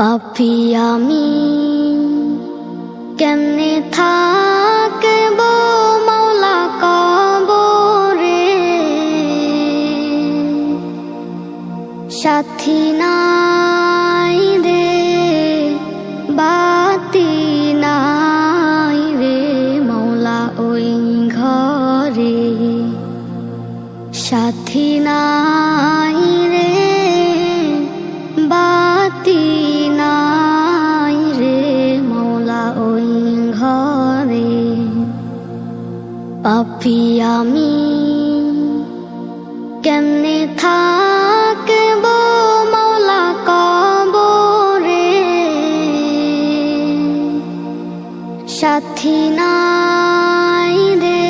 পাপি আমি কেমনে থাকব মৌলা কবরে? সাথী নাই পাপি আমি কেমনে থাকব মৌলা কবরে? সাথী নাই রে,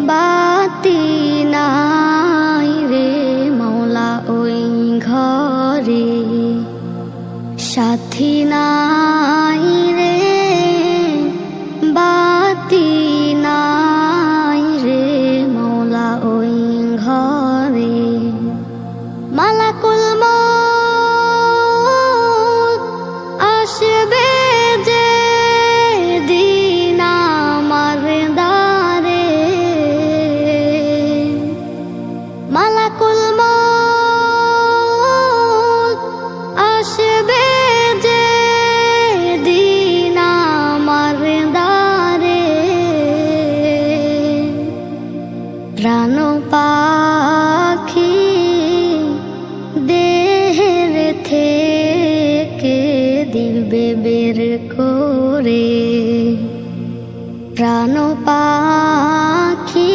বাতি নাই রে মৌলা ওই ঘরে। সাথী নাই প্রাণ পাখি দেহের থেকে দিবে বের করে। প্রাণ পাখি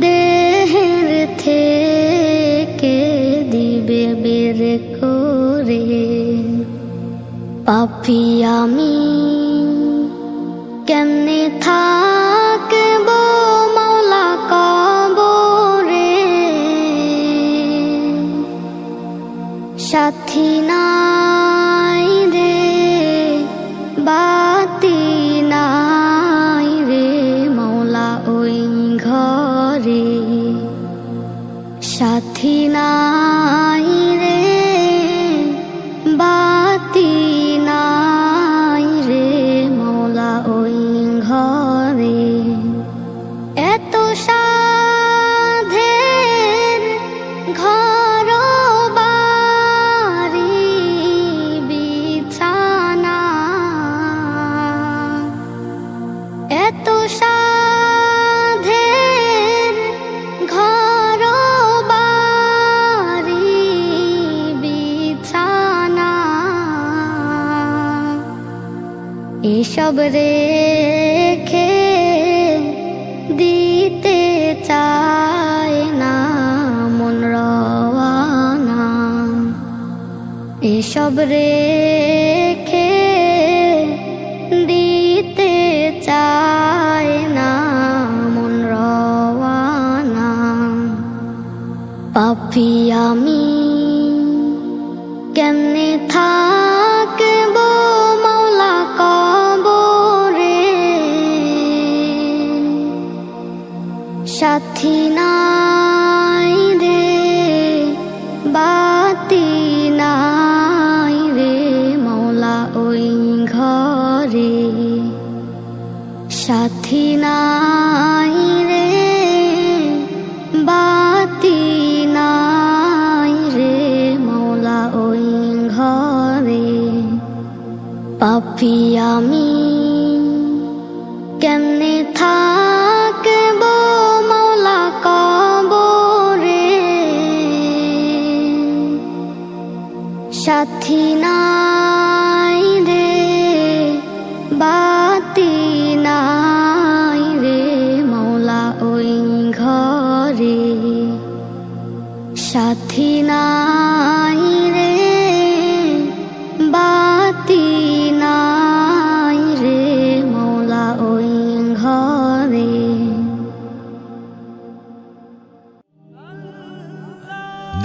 দেহের থেকে দিবে বের করে। পাপি আমি কেমনে থাকব সাথী নাই রে বাতি নাই রে মৌলা ওই ঘরে। সাথী নাই এত সাধের ঘর বিছানা। এসব রেখে দিতে চায় না মন রওয়ানা। এসব রেখে পাপি আমি কেমনে থাকব মৌলা কবরে? সাথী নাই রে, বাতি নাই রে মৌলা ওই ঘরে। সাথী নাই পাপি আমি, কেমনে থাকব মৌলা কবরে? সাথী নাই রে, বাতি নাই রে, মৌলা ওই ঘরে। সাথী নাই